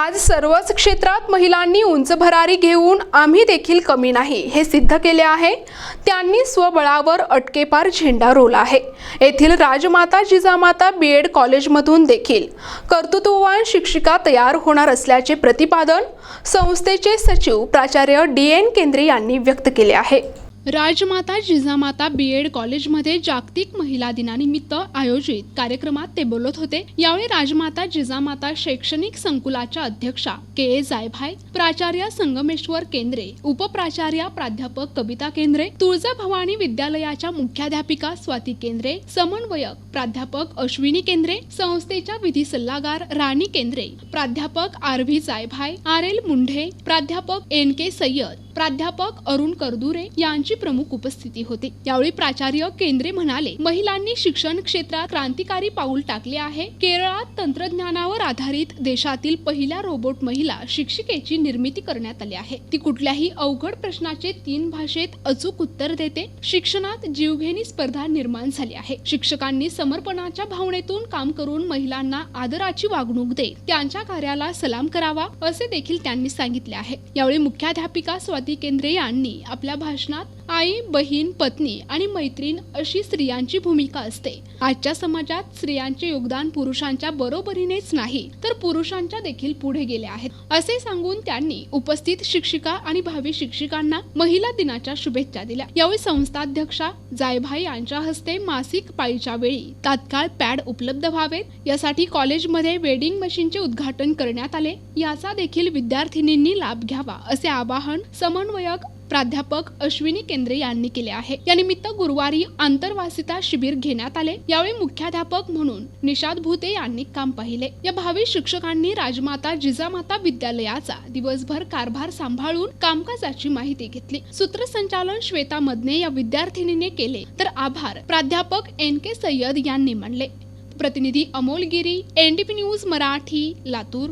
आज सर्वच क्षेत्रात महिलांनी उंच भरारी घेऊन आम्ही देखील कमी नाही हे सिद्ध केले आहे. त्यांनी स्वबळावर अटकेपार झेंडा रोला आहे. येथील राजमाता जिजामाता बी एड कॉलेजमधून देखील कर्तृत्ववान शिक्षिका तयार होणार असल्याचे प्रतिपादन संस्थेचे सचिव प्राचार्य डी एन केंद्रे यांनी व्यक्त केले आहे. राजमाता जिजामाता बी एड कॉलेजमध्ये जागतिक महिला दिनानिमित्त आयोजित कार्यक्रमात ते बोलत होते. यावेळी राजमाता जिजामाता शैक्षणिक संकुलाच्या अध्यक्षा के ए जायभाय प्राचार्य संगमेश्वर केंद्रे उपप्राचार्या प्राध्यापक कविता केंद्रे तुळजाभवानी विद्यालयाच्या मुख्याध्यापिका स्वाती केंद्रे समन्वयक प्राध्यापक अश्विनी केंद्रे संस्थेच्या विधी सल्लागार राणी केंद्रे प्राध्यापक R V Jaybhay R L Munde प्राध्यापक एन के सय्यद प्राध्यापक अरुण करदुरे यांची प्रमुख उपस्थिती होते. यावेळी प्राचार्य केंद्रे म्हणाले महिलांनी शिक्षण क्षेत्रात क्रांतिकारी पाऊल टाकले आहे. केरळात तंत्रज्ञानावर आधारित देशातील पहिल्या रोबोट महिला शिक्षिकेची निर्मिती करण्यात आली आहे. ती कुठल्याही अवघड प्रश्नाचे तीन भाषेत अचूक उत्तर देते. शिक्षणात जीवघेणी स्पर्धा निर्माण झाली आहे. शिक्षकांनी समर्पणाच्या भावनेतून काम करून महिलांना आदराची वागणूक दे. त्यांच्या कार्याला सलाम करावा असे देखील त्यांनी सांगितले आहे. यावेळी मुख्याध्यापिका स्वाती केंद्रे यांनी आपल्या भाषणात आई बहीण पत्नी आणि मैत्रीण अशी स्त्रियांची भूमिका असते. आजच्या समाजात स्त्रियांचे योगदान पुरुषांच्या बरोबरीनेच नाही तर पुरुषांच्या देखील पुढे गेले आहेत. असे सांगून त्यांनी उपस्थित शिक्षिका आणि भावी शिक्षिकांना महिला दिनाच्या शुभेच्छा दिल्या. यावेळी संस्थाध्यक्षा जायभाई यांच्या हस्ते मासिक पाळीच्या वेळी तात्काळ पॅड उपलब्ध व्हावेत. यासाठी कॉलेजमध्ये वेडिंग मशीनचे उद्घाटन करण्यात आले. याचा देखील विद्यार्थिनींनी लाभ घ्यावा असे आवाहन समन्वयक प्राध्यापक अश्विनी केंद्रे यांनी केले आहे. यानिमित्त गुरुवारी आंतरवासिता शिबिर घेण्यात आले. यावेळी मुख्याध्यापक म्हणून निषाद भूते यांनी काम पाहिले. या भावी शिक्षकांनी राजमाता जिजामाता विद्यालयाचा दिवसभर कारभार सांभाळून कामकाजाची माहिती घेतली. सूत्रसंचालन श्वेता मदने या विद्यार्थिनीने केले. तर आभार प्राध्यापक एन के सय्यद यांनी मानले. प्रतिनिधी अमोल गिरी एनडीपी न्यूज मराठी लातूर.